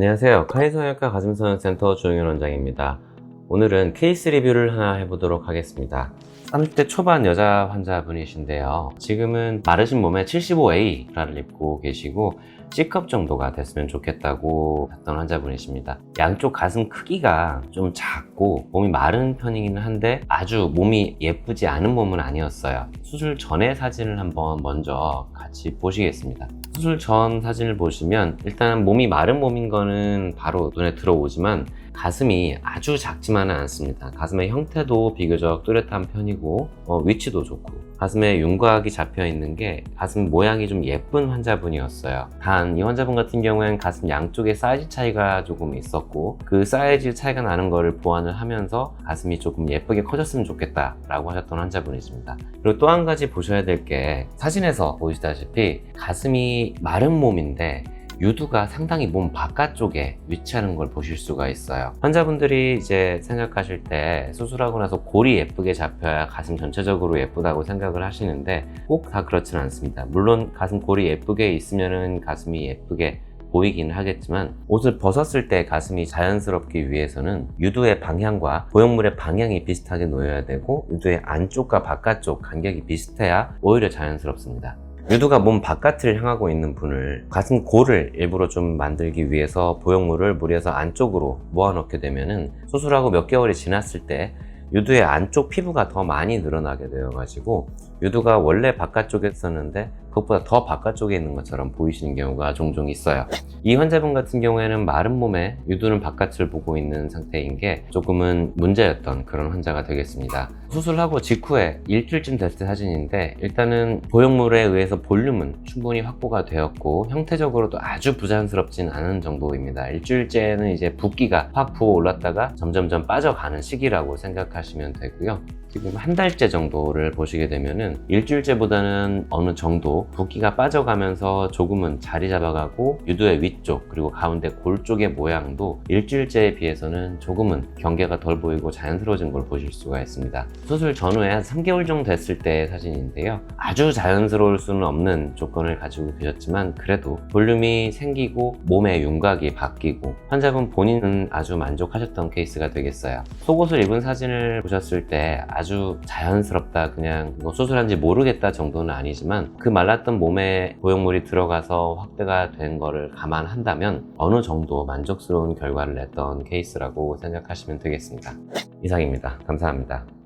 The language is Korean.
안녕하세요. 카이성형외과 가슴성형센터 조영현 원장입니다. 오늘은 케이스 리뷰를 하나 해보도록 하겠습니다. 30대 초반 여자 환자분이신데요. 지금은 마르신 몸에 75A라를 입고 계시고 C컵 정도가 됐으면 좋겠다고 했던 환자분이십니다. 양쪽 가슴 크기가 좀 작고 몸이 마른 편이기는 한데 아주 몸이 예쁘지 않은 몸은 아니었어요. 수술 전의 사진을 한번 먼저 같이 보시겠습니다. 수술 전 사진을 보시면 일단 몸이 마른 몸인 거는 바로 눈에 들어오지만 가슴이 아주 작지만은 않습니다. 가슴의 형태도 비교적 뚜렷한 편이고 어, 위치도 좋고 가슴에 윤곽이 잡혀 있는 게 가슴 모양이 좀 예쁜 환자분이었어요. 단 이 환자분 같은 경우에는 가슴 양쪽에 사이즈 차이가 조금 있었고 그 사이즈 차이가 나는 거를 보완을 하면서 가슴이 조금 예쁘게 커졌으면 좋겠다라고 하셨던 환자분이십니다. 그리고 또 한 가지 보셔야 될 게 사진에서 보시다시피 가슴이 마른 몸인데 유두가 상당히 몸 바깥쪽에 위치하는 걸 보실 수가 있어요. 환자분들이 이제 생각하실 때 수술하고 나서 골이 예쁘게 잡혀야 가슴 전체적으로 예쁘다고 생각을 하시는데 꼭 다 그렇지는 않습니다. 물론 가슴 골이 예쁘게 있으면은 가슴이 예쁘게 보이긴 하겠지만 옷을 벗었을 때 가슴이 자연스럽기 위해서는 유두의 방향과 보형물의 방향이 비슷하게 놓여야 되고 유두의 안쪽과 바깥쪽 간격이 비슷해야 오히려 자연스럽습니다. 유두가 몸 바깥을 향하고 있는 분을 가슴 골을 일부러 좀 만들기 위해서 보형물을 무리해서 안쪽으로 모아놓게 되면은 수술하고 몇 개월이 지났을 때 유두의 안쪽 피부가 더 많이 늘어나게 되어가지고 유두가 원래 바깥쪽에 있었는데 그것보다 더 바깥쪽에 있는 것처럼 보이시는 경우가 종종 있어요. 이 환자분 같은 경우에는 마른 몸에 유두는 바깥을 보고 있는 상태인 게 조금은 문제였던 그런 환자가 되겠습니다. 수술하고 직후에 일주일쯤 됐을 때 사진인데 일단은 보형물에 의해서 볼륨은 충분히 확보가 되었고 형태적으로도 아주 부자연스럽진 않은 정도입니다. 일주일째는 이제 붓기가 확 부어 올랐다가 점점점 빠져가는 시기라고 생각하시면 되고요. 지금 한 달째 정도를 보시게 되면은 일주일째보다는 어느 정도 붓기가 빠져가면서 조금은 자리 잡아가고 유두의 위쪽 그리고 가운데 골 쪽의 모양도 일주일째에 비해서는 조금은 경계가 덜 보이고 자연스러워진 걸 보실 수가 있습니다. 수술 전후에 한 3개월 정도 됐을 때 사진인데요. 아주 자연스러울 수는 없는 조건을 가지고 계셨지만 그래도 볼륨이 생기고 몸의 윤곽이 바뀌고 환자분 본인은 아주 만족하셨던 케이스가 되겠어요. 속옷을 입은 사진을 보셨을 때 아주 자연스럽다 그냥 뭐 수술한지 모르겠다 정도는 아니지만 그 말랐던 몸에 보형물이 들어가서 확대가 된 거를 감안한다면 어느 정도 만족스러운 결과를 냈던 케이스라고 생각하시면 되겠습니다. 이상입니다. 감사합니다.